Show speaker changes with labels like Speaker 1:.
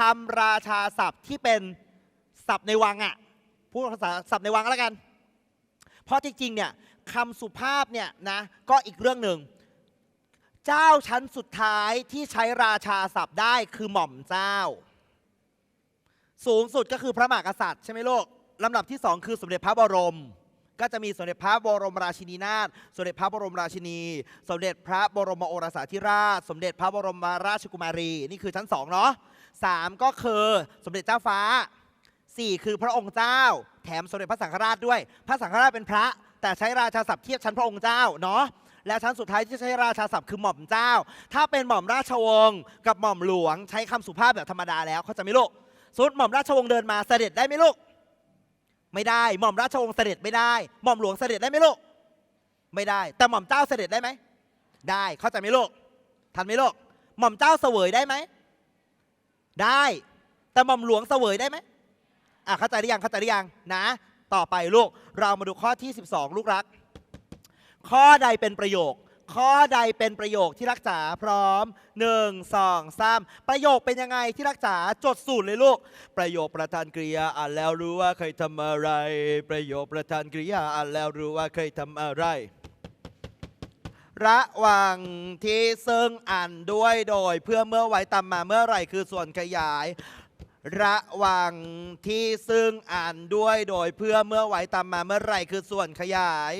Speaker 1: คำราชาศัพท์ที่เป็นศัพท์ในวังอะพูดภาษาศัพท์ในวังแล้วกัน เพราะจริงๆเนี่ยคำสุภาพเนี่ยนะก็อีกเรื่องหนึ่งเจ้าชั้นสุดท้ายที่ใช้ราชาศัพท์ได้คือหม่อมเจ้า สูงสุดก็คือพระมหากษัตริย์ใช่ไหมโลกลำดับที่สองคือสมเด็จพระบรม ก็จะมีสมเด็จพระบรมราชินีนาถสมเด็จพระบรมราชินี สมเด็จพระบรมโอรสาธิราช สมเด็จพระบรมราชกุมารี นี่คือชั้นสองเนาะสามก็คือสมเด็จเจ้าฟ้าสี่คือพระองค์เจ้า แถมสมเด็จพระสังฆราชด้วย พระสังฆราชเป็นพระ แต่ใช้ราชาศัพท์เทียบชั้นพระองค์เจ้าเนาะและชั้นสุดท้ายที่ใช้ราชาศัพท์คือหม่อมเจ้า ถ้าเป็นหม่อมราชวงศ์กับหม่อมหลวง ใช้คำสุภาพแบบธรรมดาแล้วเขาจะไม่ลูกสุดหม่อมราชวงศ์เดินมาเสด็จได้ไหมลูก ไม่ได้ หม่อมราชวงศ์เสด็จไม่ได้ หม่อมหลวงเสด็จได้ไหมลูก ไม่ได้ แต่หม่อมเจ้าเสด็จได้ไหม ได้ เข้าใจไหมลูก ทันไหมลูก หม่อมเจ้าเสวยได้ไหม ได้ แต่หม่อมหลวงเสวยได้ไหมอะเข้าใจหรือยัง เข้าใจหรือยัง นะ ต่อไปลูก เรามาดูข้อที่ 12 ลูกรัก ข้อใดเป็นประโยค ข้อใดเป็นประโยคที่รักจ๋าพร้อม 1 2 3 ประโยคเป็นยังไงที่รักจ๋าจดสูตรเลยลูก ประโยคประธานกริยาอ่านแล้วรู้ว่าเคยทำอะไร ประโยคประธานกริยาอ่านแล้วรู้ว่าเคยทำอะไร ระหว่างที่ซึ่งอ่านด้วยโดย เพื่อเมื่อไว้ตามมาเมื่อไหร่คือส่วนขยาย ระหว่างที่ซึ่งอ่านด้วยโดยเพื่อเมื่อไว้ตามมาเมื่อไหร่คือส่วนขยาย